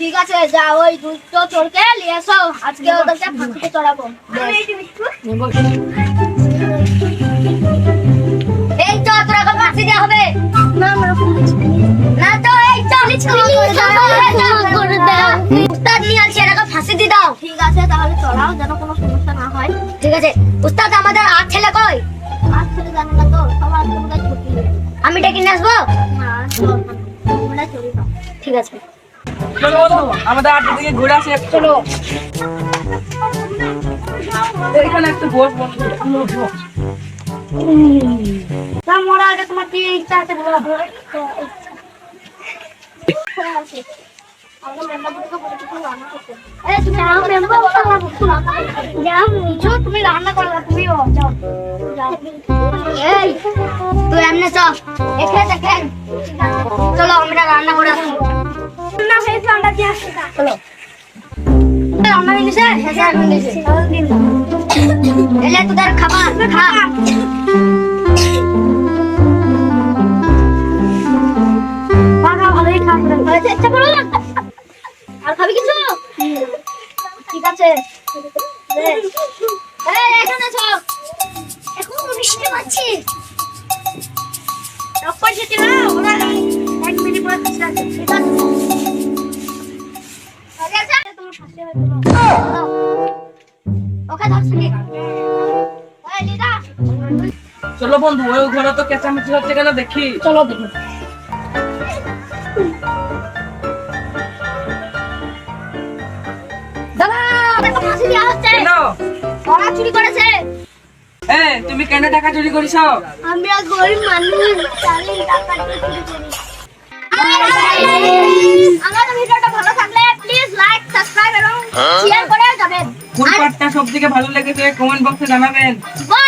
ঠিক আছে যা ওই দুটো চোরকে নিয়ে এসো। আজকে ওদেরকে ফাঁসিতে চড়াবো। এই তো তোরা এখন ফাঁসি দেওয়া হবে। না তো এই তো উস্তাদ নিয়ে আসছে এটাকে ফাঁসি দিয়ে দাও। ঠিক আছে তাহলে চড়াও যেন কোনো সমস্যা না হয়। ঠিক আছে উস্তাদ আমাদের আর ছেলে কই? আর ছেলে জানো না তো সবার তোমাদের ছুটি আমি ডেকে নিয়ে আসব? না ঠিক আছে। চলো আমাদের আটটা থেকে ঘুরে আসি, চলো। এখানে একটু বস তা মোরা আগে তোমার কি ইচ্ছা আছে বলো তুমি রান্না করো তুমিও তুই এমনি চল। এখানে চলো, আমরা রান্না করে আসি। না দিয়ে আসছি চলো রান্না হয়েছে শেষে এখন গেছে এলে তোদের খাবার খা। বাবা ভালোই খাবার হয়েছে ইচ্ছা করো আর খাবি কিছু? ঠিক আছে। এখানে চল এখন বৃষ্টি পাচ্ছি রপ্পর যেতে না ওরা চলো বন্ধু ওই ঘরে তো কেঁচামেচি হচ্ছে কেন দেখি? চলো দেখো। চুরি করেছে। তুমি কেন টাকা চুরি করিস আমরা গরিব মানুষ টাকা চুরি করি। সাবস্ক্রাইব এবং শেয়ার করে যাবেন। কোন পার্টটা সবথেকে ভালো লেগেছে? কমেন্ট বক্সে জানাবেন। বাই